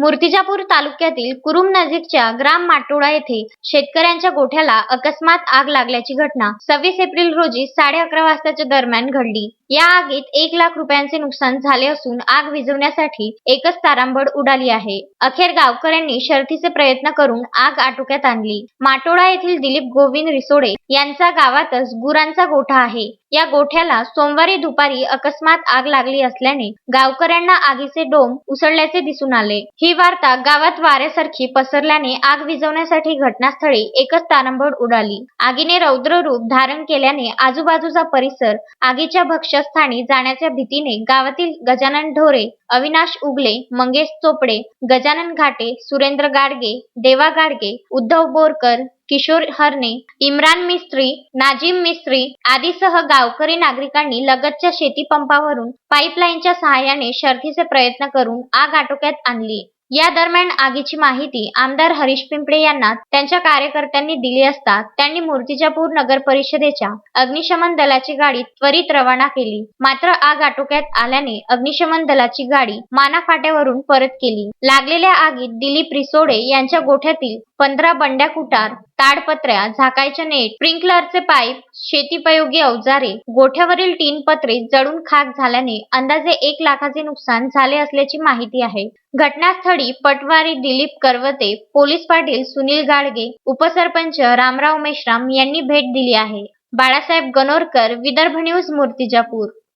मूर्तिजापूर तालुक्यातील कुरुम नजीकच्या ग्राम माटोळा येथे शेतकऱ्यांच्या गोठ्याला अकस्मात आग लागल्याची घटना सव्वीस एप्रिल रोजी साडे अकरा वाजताच्या दरम्यान घडली. या आगीत एक लाख रुपयांचे नुकसान झाले असून आग विझवण्यासाठी एकच तारांबळ उडाली आहे. अखेर गावकऱ्यांनी शर्थीचे प्रयत्न करून आग आटोक्यात आणली. माटोळा येथील दिलीप गोविंद रिसोडे यांचा गावातच गुरांचा गोठा आहे. या गोठ्याला सोमवारी दुपारी अकस्मात आग लागली असल्याने गावकऱ्यांना आगीचे डोम उसळल्याचे दिसून आले. ही वार्ता गावात वाऱ्यासारखी पसरल्याने आग विझवण्यासाठी घटनास्थळी एकच तारंबळ उडाली. आगीने रौद्र रूप धारण केल्याने आजूबाजूचा परिसर आगीच्या स्थानी जाण्याच्या भीतीने गावातील गजानन ढोरे अविनाश उगले मंगेश चोपडे गजानन घाटे सुरेंद्र गाडगे देवा गाडगे उद्धव बोरकर किशोर हरणे इम्रान मिस्त्री नाजिम मिस्त्री आदीसह गावकरी नागरिकांनी लगतच्या शेती पंपावरून पाईपलाईनच्या सहाय्याने शर्थीचे प्रयत्न करून आग आटोक्यात आणली. या दरम्यान आगीची माहिती आमदार हरीश पिंपळे यांना त्यांच्या कार्यकर्त्यांनी दिली असता त्यांनी मूर्तिजापूर नगर परिषदेच्या अग्निशमन दलाची गाडी त्वरित रवाना केली. मात्र आग आटोक्यात आल्याने अग्निशमन दलाची गाडी माना फाट्यावरून परत केली. लागलेल्या आगीत दिलीप रिसोडे यांच्या गोठ्यातील पंधरा बंड्या कुटार ताडपत्र्या झाकायचे नेट स्प्रिंकलरचे पाईप शेतीपयोगी अवजारे गोठ्यावरील टीन पत्रे जळून खाक झाल्याने अंदाजे एक लाखाचे नुकसान झाले असल्याची माहिती आहे. घटनास्थळी पटवारी दिलीप करवते पोलीस पाटील सुनील गाडगे उपसरपंच रामराव मेश्राम यांनी भेट दिली आहे. बाळासाहेब गणोरकर विदर्भ न्यूज मूर्तिजापूर.